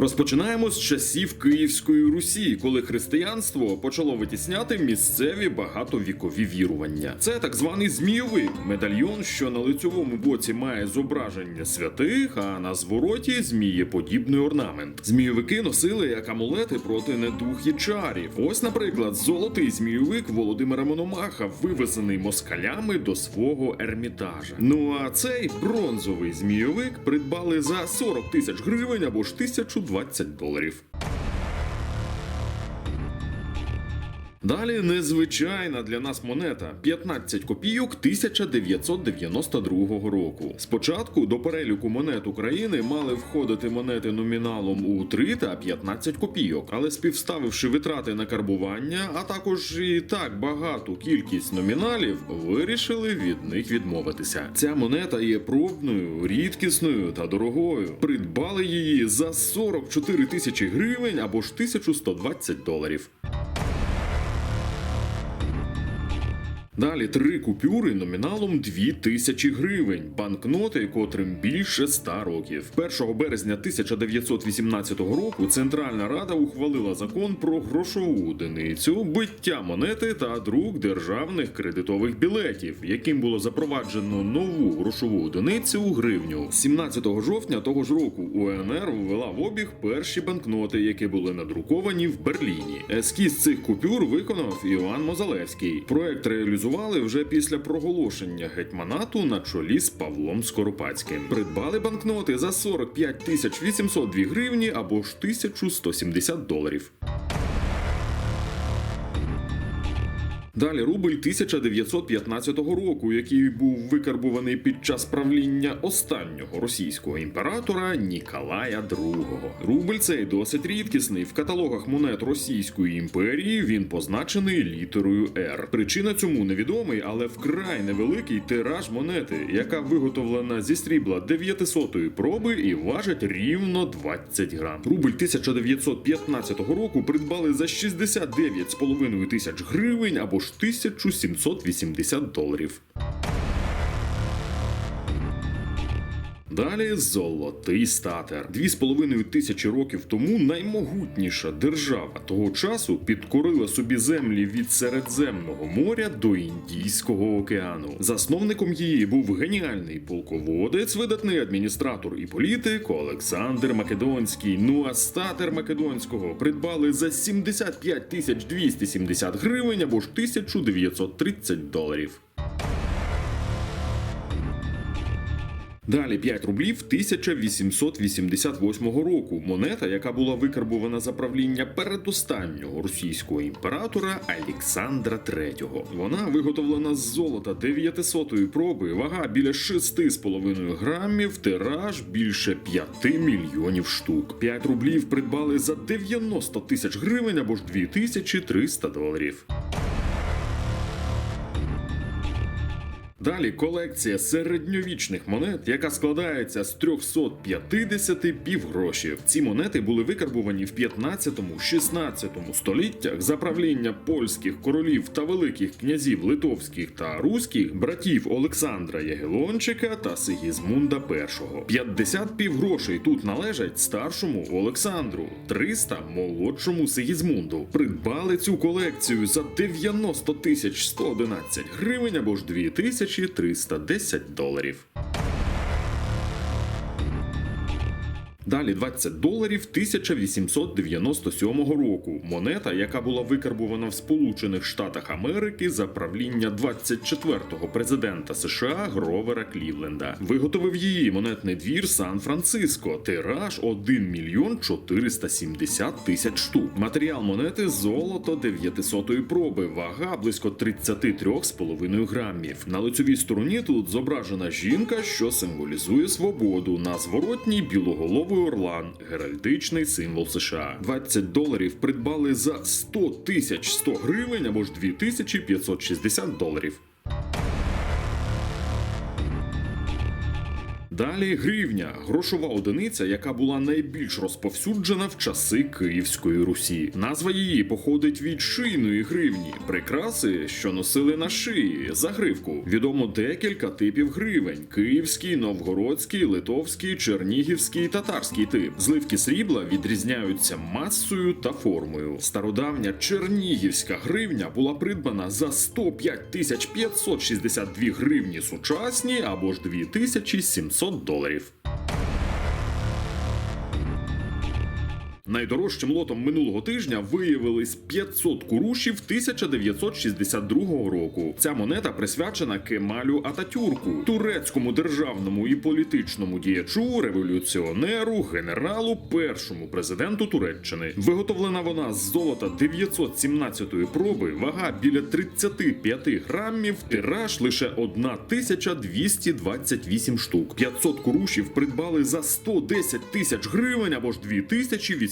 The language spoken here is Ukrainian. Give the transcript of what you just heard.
Розпочинаємо з часів Київської Русі, коли християнство почало витісняти місцеві багатовікові вірування. Це так званий змійовик, медальйон, що на лицьовому боці має зображення святих, а на звороті змієподібний орнамент. Змійовики носили як амулети проти недух і чарів. Ось, наприклад, золотий змійовик Володимира Мономаха, вивезений москалями до свого ермітажа. Ну а цей бронзовий змійовик придбали за 40 тисяч гривень або ж 1020 доларів. Далі незвичайна для нас монета 15 копійок 1992 року. Спочатку до переліку монет України мали входити монети номіналом у 3 та 15 копійок, але співставивши витрати на карбування, а також і так багату кількість номіналів, вирішили від них відмовитися. Ця монета є пробною, рідкісною та дорогою. Придбали її за 44 тисячі гривень або ж 1120 доларів. Далі три купюри номіналом 2000 гривень, банкноти, котрим більше 100 років. 1 березня 1918 року Центральна Рада ухвалила закон про грошову одиницю, биття монети та друк державних кредитових білетів, яким було запроваджено нову грошову одиницю гривню. 17 жовтня того ж року УНР ввела в обіг перші банкноти, які були надруковані в Берліні. Ескіз цих купюр виконав Іван Мозалевський. Проект реалізували вже після проголошення гетьманату на чолі з Павлом Скоропадським. Придбали банкноти за 45 тисяч 802 гривні або ж 1170 доларів. Далі рубль 1915 року, який був викарбуваний під час правління останнього російського імператора Ніколая II. Рубль цей досить рідкісний. В каталогах монет Російської імперії він позначений літерою R. Причина цьому невідомий, але вкрай невеликий тираж монети, яка виготовлена зі срібла 900-ї проби і важить рівно 20 грам. Рубль 1915 року придбали за 69,5 тисяч гривень або ж 1780 доларів. Далі золотий статер. Дві з половиною тисячі років тому наймогутніша держава того часу підкорила собі землі від Середземного моря до Індійського океану. Засновником її був геніальний полководець, видатний адміністратор і політик Олександр Македонський. Ну а статер Македонського придбали за 75 тисяч 270 гривень або ж 1930 доларів. Далі 5 рублів 1888 року. Монета, яка була викарбована за правління передостаннього російського імператора Олександра III. Вона виготовлена з золота 900-ї проби, вага біля 6,5 грамів, тираж більше 5 мільйонів штук. 5 рублів придбали за 90 тисяч гривень або ж 2300 доларів. Далі колекція середньовічних монет, яка складається з 350 півгрошів. Ці монети були викарбувані в 15-16 століттях за правління польських королів та великих князів литовських та руських, братів Олександра Ягелончика та Сигізмунда І. 50 півгрошей тут належать старшому Олександру, 300 молодшому Сигізмунду. Придбали цю колекцію за 90 тисяч 111 гривень або ж 2310 доларів. Далі 20 доларів 1897 року. Монета, яка була викарбувана в Сполучених Штатах Америки за правління 24-го президента США Гровера Клівленда. Виготовив її монетний двір Сан-Франциско. Тираж 1 мільйон 470 тисяч штук. Матеріал монети золото 900-ї проби, вага близько 33,5 грамів. На лицевій стороні тут зображена жінка, що символізує свободу. На зворотній орлан, геральдичний символ США. 20 доларів придбали за 100 тисяч 100 гривень або ж 2560 доларів. Далі гривня грошова одиниця, яка була найбільш розповсюджена в часи Київської Русі. Назва її походить від шийної гривні, прикраси, що носили на шиї, загривку. Відомо декілька типів гривень: київський, новгородський, литовський, чернігівський, татарський тип. Зливки срібла відрізняються масою та формою. Стародавня чернігівська гривня була придбана за 105 тисяч 562 гривні сучасні або ж 2700 доларів. Найдорожчим лотом минулого тижня виявились 500 курушів 1962 року. Ця монета присвячена Кемалю Ататюрку, турецькому державному і політичному діячу, революціонеру, генералу, першому президенту Туреччини. Виготовлена вона з золота 917-ї проби, вага біля 35 грамів, тираж лише 1228 штук. 500 курушів придбали за 110 тисяч гривень або ж